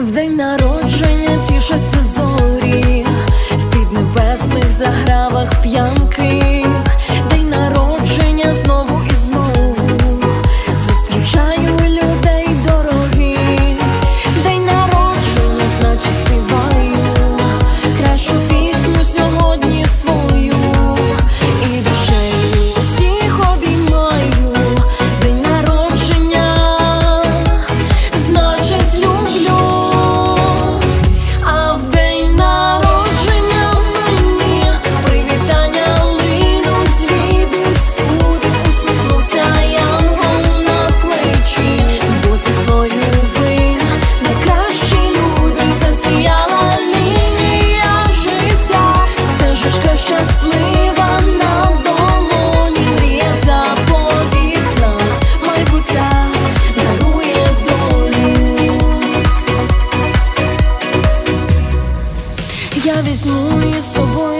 в день народження тішаться зорі, в піднебесних загравах п'янки. візьму із собою.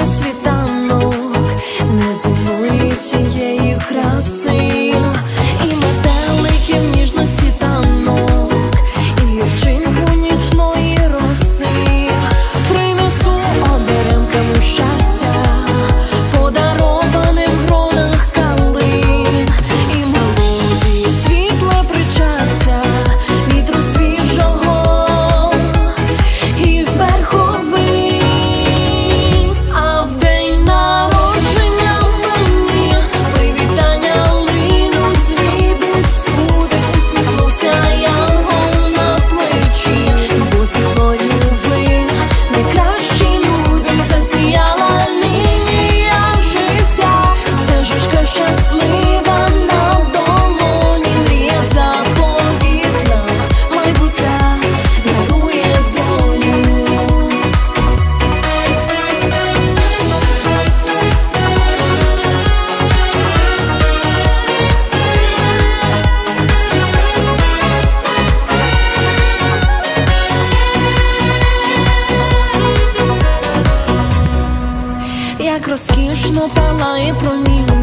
розкішно палає промінь.